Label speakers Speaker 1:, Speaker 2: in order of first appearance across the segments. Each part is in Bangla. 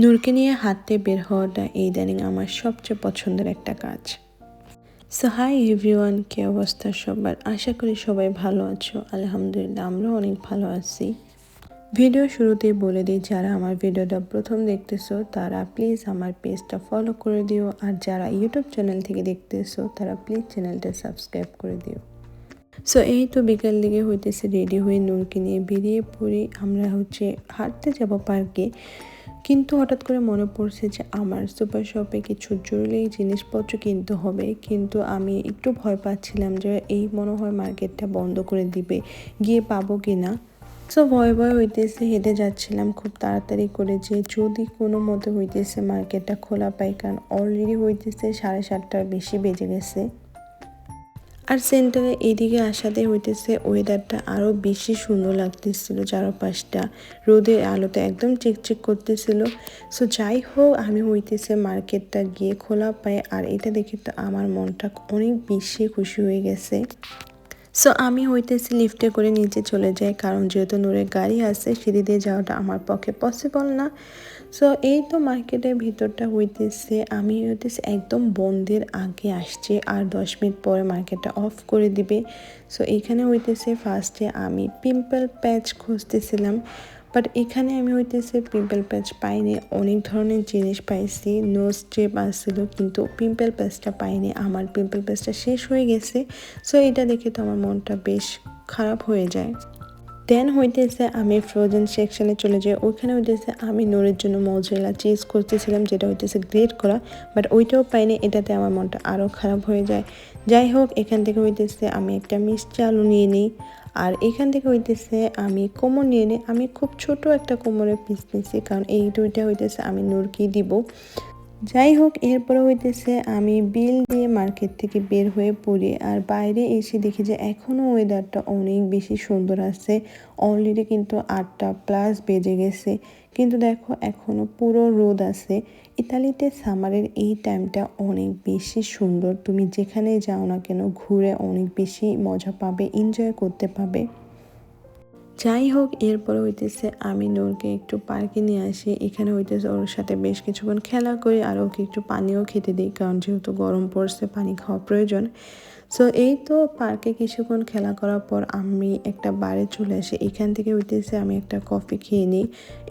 Speaker 1: নূরকে নিয়ে হাঁটতে বের হওয়াটা এই ইদানিং আমার সবচেয়ে পছন্দের একটা কাজ। সো হাই এভরিওয়ান কি অবস্থা সবার? আশা করি সবাই ভালো আছো। আলহামদুলিল্লাহ, আমরাও অনেক ভালো আছি। ভিডিও শুরুতেই বলে দিই, যারা আমার ভিডিওটা প্রথম দেখতেছো, তারা প্লিজ আমার পেজটা ফলো করে দিও। আর যারা ইউটিউব চ্যানেল থেকে দেখতেছো, তারা প্লিজ চ্যানেলটা সাবস্ক্রাইব করে দিও। সো এই তো বিকাল দিকে হইতেছে রেডি হয়ে নূরকে নিয়ে বেরিয়ে পড়ি। আমরা হচ্ছে হাঁটতে যাব পার্কে। কিন্তু হঠাৎ করে মনে পড়ছে যে আমার সুপার শপে কিছু জরুরি জিনিসপত্র কিনতে হবে। কিন্তু আমি একটু ভয় পাচ্ছিলাম যে এই মনে হয় মার্কেটটা বন্ধ করে দিবে। গিয়ে পাবো কি না সো ভয় ভয় হইতেছে হেঁটে যাচ্ছিলাম খুব তাড়াতাড়ি করে যে যদি কোনো মতে হইতেছে মার্কেটটা খোলা পাই কারণ অলরেডি হইতেছে সাড়ে সাতটার বেশি বেজে গেছে। আর সেন্টারে এদিকে আসাতে হইতেছে ওয়েদারটা আরও বেশি সুন্দর লাগতেছিল চারপাশটা। রোদের আলোতে একদম চিকচিক করতেছিল। সো যাই হোক, আমি হইতেছে মার্কেটটা গিয়ে খোলা পাই আর এটা দেখে তো আমার মনটা অনেক বেশি খুশি হয়ে গেছে। সো আমি হইতেছি লিফটে করে নিচে চলে যাই, কারণ যেহেতু নূরের গাড়ি আছে, সিঁড়ি দিয়ে যাওয়াটা আমার পক্ষে পসিবল না। সো এই তো মার্কেটের ভিতরটা হইতেছে, আমি হইতেছে একদম বন্ধের আগে আসছে, আর দশ মিনিট পরে মার্কেটটা অফ করে দিবে। সো এখানে হইতেছে ফার্স্টে আমি পিম্পল প্যাচ খুঁজতেছিলাম। বাট এখানে আমি হইতেছে পিম্পল প্যাচ পাইনি, অনেক ধরনের জিনিস পাইছি নোজ স্টেপ আসছিল কিন্তু পিম্পল প্যাচটা পাইনি, আমার পিম্পল প্যাচটা শেষ হয়ে গেছে। সো এটা দেখে তো আমার মনটা বেশ খারাপ হয়ে যায়। দেন হইতেছে আমি ফ্রোজেন সেকশনে চলে যাই। ওইখানে হইতেছে আমি নোরের জন্য মজরেলা চিজ করতেছিলাম, যেটা হইতেছে গ্রেট করা বাট ওইটাও পাইনি। এটাতে আমার মনটা আরও খারাপ হয়ে যায়। যাই হোক, এখান থেকে হইতেছে আমি একটা মিষ্টি আলু নিয়ে নিই, আর এখান থেকে হইতেছে আমি কোমর নিয়ে নিই। আমি খুব ছোট একটা কোমরের পিস নিয়েছি কারণ এই দুইটা হইতেছে আমি নুরকি দিব। যাই হোক এরপরে হইতেছে, আমি বিল দিয়ে মার্কেট থেকে বের হয়ে পড়ি আর বাইরে এসে দেখি যে এখনও ওয়েদারটা অনেক বেশি সুন্দর আছে। অলরেডি কিন্তু আটটা প্লাস বেজে গেছে। কিন্তু দেখো এখনও পুরো রোদ আছে। ইতালিতে সামারের এই টাইমটা অনেক বেশি সুন্দর। তুমি যেখানে যাও না কেন, ঘুরে অনেক বেশি মজা পাবে এনজয় করতে পাবে। যাই হোক এরপরে হইতেছে আমি নূরকে একটু পার্কে নিয়ে আসি। এখানে হইতেছে ওর সাথে বেশ কিছুক্ষণ খেলা করি আর ওকে একটু পানিও খেতে দিই, কারণ যেহেতু গরম পড়ছে, পানি খাওয়া প্রয়োজন। সো এই তো পার্কে কিছুক্ষণ খেলা করার পর আমি একটা বারে চলে আসি। এখান থেকে হইতেছে আমি একটা কফি খেয়ে নিই।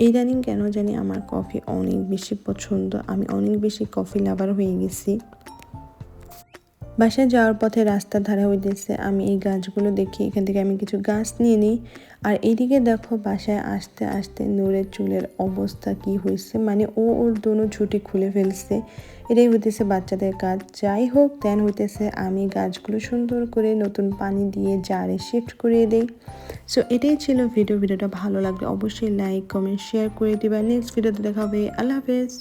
Speaker 1: ইদানিং কেন জানি আমার কফি অনেক বেশি পছন্দ। আমি অনেক বেশি কফি লাভার হয়ে গেছি। বাসায় যাওয়ার পথে রাস্তার ধারে হইতেছে, আমি এই গাছগুলো দেখি, এখান থেকে আমি কিছু গাছ নিয়ে নিই। আর এদিকে দেখো বাসায় আসতে আসতে নূরের চুলের অবস্থা কি হয়েছে মানে ও ওর দোনো ছুটি খুলে ফেলছে। এটাই হইতেছে বাচ্চাদের কাজ। যাই হোক দেন হইতেছে আমি গাছগুলো সুন্দর করে নতুন পানি দিয়ে জারে শিফট করিয়ে দিই। সো এটাই ছিল ভিডিও ভিডিওটা ভালো লাগলে অবশ্যই লাইক কমেন্ট শেয়ার করে দিবা। নেক্সট ভিডিওতে দেখা হবে। আল্লাহ হাফেজ।